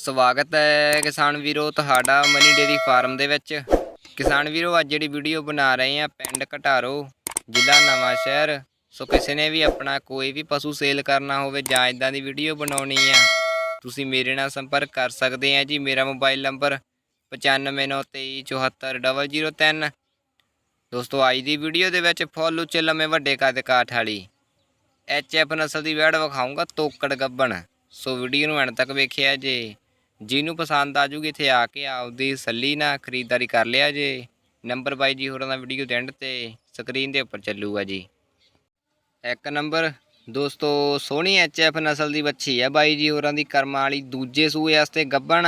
ਸਵਾਗਤ ਹੈ ਕਿਸਾਨ ਵੀਰੋ ਤੁਹਾਡਾ ਮਨੀ ਡੇਰੀ ਫਾਰਮ ਦੇ ਵਿੱਚ। ਕਿਸਾਨ ਵੀਰੋ, ਅੱਜ ਜਿਹੜੀ ਵੀਡੀਓ ਬਣਾ ਰਹੇ ਆ ਪਿੰਡ ਘਟਾਰੋ, ਜ਼ਿਲ੍ਹਾ ਨਵਾਂ ਸ਼ਹਿਰ। ਸੋ ਕਿਸੇ ਨੇ ਵੀ ਆਪਣਾ ਕੋਈ ਵੀ ਪਸ਼ੂ ਸੇਲ ਕਰਨਾ ਹੋਵੇ ਜਾਂ ਇਦਾਂ ਦੀ ਵੀਡੀਓ ਬਣਾਉਣੀ ਆ, ਤੁਸੀਂ ਮੇਰੇ ਨਾਲ ਸੰਪਰਕ ਕਰ ਸਕਦੇ ਆ ਜੀ। ਮੇਰਾ ਮੋਬਾਈਲ ਨੰਬਰ 9593244003 ਦੋਸਤੋ, ਅੱਜ ਦੀ ਵੀਡੀਓ ਦੇ ਵਿੱਚ ਫੁੱਲ ਉੱਚੇ ਲੰਮੇ ਵੱਡੇ ਕੱਦ ਕਾਠ ਵਾਲੀ ਐਚ ਐਫ ਨਸਲ ਦੀ ਵੈੜ ਵਿਖਾਊਂਗਾ ਤੋਕੜ ਗੱਬਣ। ਸੋ ਵੀਡੀਓ ਨੂੰ ਐਂਡ ਤੱਕ ਵੇਖਿਆ ਜੇ। ਜਿਹਨੂੰ ਪਸੰਦ ਆ ਜੂਗੀ ਇੱਥੇ ਆ ਕੇ ਆਪਦੀ ਸੱਲੀ ਨਾਲ ਖਰੀਦਦਾਰੀ ਕਰ ਲਿਆ ਜੇ। ਨੰਬਰ ਬਾਈ ਜੀ ਹੋਰਾਂ ਦਾ ਵੀਡੀਓ ਦੇ ਐਂਡ ਤੇ ਸਕਰੀਨ ਦੇ ਉੱਪਰ ਚੱਲੂਗਾ ਜੀ। ਇੱਕ ਨੰਬਰ, ਦੋਸਤੋ, ਸੋਹਣੀ ਐਚ ਐਫ ਨਸਲ ਦੀ ਬੱਚੀ ਹੈ ਬਾਈ ਜੀ ਹੋਰਾਂ ਦੀ, ਕਰਮਾਂ ਵਾਲੀ। ਦੂਜੇ ਸੂਏ ਵਾਸਤੇ ਗੱਬਣ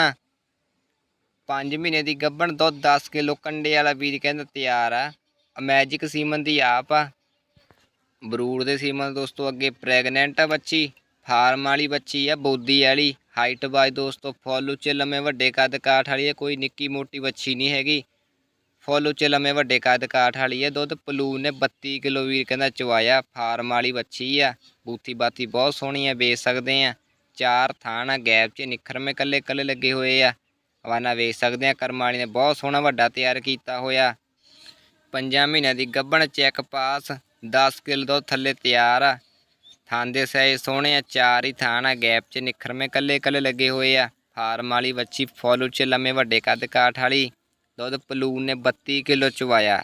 5 ਮਹੀਨੇ ਦੀ ਗੱਬਣ, ਦੁੱਧ 10 ਕਿਲੋ ਕੰਡੇ ਵਾਲਾ ਬੀਜ ਕਹਿੰਦਾ ਤਿਆਰ ਆ। ਮੈਜਿਕ ਸੀਮਨ ਦੀ ਆਪ ਆ। ਬਰੂੜ ਦੇ ਸੀਮਨ, ਦੋਸਤੋ, ਅੱਗੇ ਪ੍ਰੈਗਨੈਂਟ ਆ ਬੱਚੀ। ਫਾਰਮ ਵਾਲੀ ਬੱਚੀ ਆ, ਬੋਦੀ ਵਾਲੀ। ਹਾਈਟ ਵਾਈਜ਼ ਦੋਸਤੋ ਫੁੱਲ ਉੱਚੇ ਲੰਮੇ ਵੱਡੇ ਕੱਦ ਕਾਠ ਵਾਲੀ ਹੈ ਕੋਈ ਨਿੱਕੀ ਮੋਟੀ ਬੱਚੀ ਨਹੀਂ ਹੈਗੀ। ਫੁੱਲ ਉੱਚੇ ਲੰਮੇ ਵੱਡੇ ਕੱਦ ਕਾਠ ਵਾਲੀ ਹੈ ਦੁੱਧ ਪਲੂਨ ਨੇ 32 ਕਿਲੋ ਵੀਰ ਕਹਿੰਦਾ ਚਵਾਇਆ ਫਾਰਮ ਵਾਲੀ ਬੱਚੀ ਆ। ਬੂਥੀ ਬਾਤੀ ਬਹੁਤ ਸੋਹਣੀ ਆ, ਵੇਚ ਸਕਦੇ ਆ। ਚਾਰ ਥਾਣ ਆ, ਗੈਪ 'ਚ ਨਿਖਰਮੇ ਕੱਲੇ ਕੱਲੇ ਲੱਗੇ ਹੋਏ ਆ। ਹਵਾਨਾ ਵੇਚ ਸਕਦੇ ਆ, ਕਰਮ ਵਾਲੀ ਨੇ ਬਹੁਤ ਸੋਹਣਾ ਵੱਡਾ ਤਿਆਰ ਕੀਤਾ ਹੋਇਆ। ਪੰਜਾਂ ਮਹੀਨਿਆਂ ਦੀ ਗੱਭਣ ਚੈੱਕ ਪਾਸ 10 ਕਿਲੋ ਦੁੱਧ ਥੱਲੇ ਤਿਆਰ ਆ। ਥਾਂ ਦੇ ਸਹਿ ਸੋਹਣੇ ਆ, ਚਾਰ ਹੀ ਥਾਣ ਆ, ਗੈਪ 'ਚ ਨਿਖਰਮੇ ਕੱਲੇ ਕੱਲੇ ਲੱਗੇ ਹੋਏ ਆ। ਫਾਰਮ ਵਾਲੀ ਵੱਛੀ ਫੁੱਲ 'ਚ ਲੰਮੇ ਵੱਡੇ ਕੱਦ ਕਾਠ ਵਾਲੀ, ਦੁੱਧ ਪਲੂਨ ਨੇ 32 ਕਿਲੋ ਚਵਾਇਆ।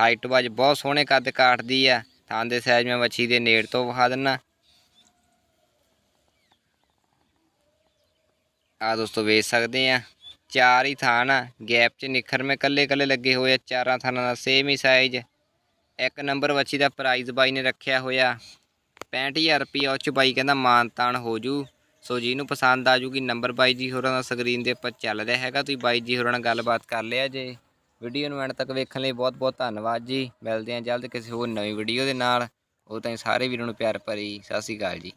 ਹਾਈਟ ਵਾਜ ਬਹੁਤ ਸੋਹਣੇ ਕੱਦ ਕਾਠ ਦੀ ਆ ਥਾਂ ਦੇ ਸਾਈਜ਼ ਮੈਂ ਵੱਛੀ ਦੇ ਨੇੜ ਤੋਂ ਵਿਖਾ ਦਿੰਨਾ। ਆ ਦੋਸਤੋ ਵੇਚ ਸਕਦੇ ਆ, ਚਾਰ ਹੀ ਥਾਣ ਆ, ਗੈਪ 'ਚ ਨਿਖਰਮੇ ਕੱਲੇ ਕੱਲੇ ਲੱਗੇ ਹੋਏ ਆ, ਚਾਰਾਂ ਥਾਨਾਂ ਦਾ ਸੇਮ ਹੀ ਸਾਈਜ਼ ਇੱਕ ਨੰਬਰ ਵੱਛੀ ਦਾ ਪ੍ਰਾਈਜ਼ ਬਾਈ ਨੇ ਰੱਖਿਆ ਹੋਇਆ। 65000 ਰੁਪਇਆ ਉਹ 'ਚ ਬਾਈ ਕਹਿੰਦਾ ਮਾਨ ਤਾਨ ਹੋ ਜੂ। ਸੋ ਜਿਹਨੂੰ ਪਸੰਦ ਆ ਜੂਗੀ ਨੰਬਰ ਬਾਈ ਜੀ ਹੋਰਾਂ ਦਾ ਸਕਰੀਨ ਦੇ ਉੱਪਰ ਚੱਲ ਰਿਹਾ ਹੈਗਾ। ਤੁਸੀਂ ਬਾਈ ਜੀ ਹੋਰਾਂ ਨਾਲ ਗੱਲਬਾਤ ਕਰ ਲਿਆ ਜੇ। ਵੀਡੀਓ ਨੂੰ ਐਂਡ ਤੱਕ ਵੇਖਣ ਲਈ ਬਹੁਤ ਬਹੁਤ ਧੰਨਵਾਦ ਜੀ। ਮਿਲਦੇ ਹਾਂ ਜਲਦ ਕਿਸੇ ਹੋਰ ਨਵੀਂ ਵੀਡੀਓ ਦੇ ਨਾਲ। ਉਹ ਤਾਂ ਸਾਰੇ ਵੀਰਾਂ ਨੂੰ ਪਿਆਰ ਭਰੀ। ਸਤਿ ਸ਼੍ਰੀ ਅਕਾਲ ਜੀ।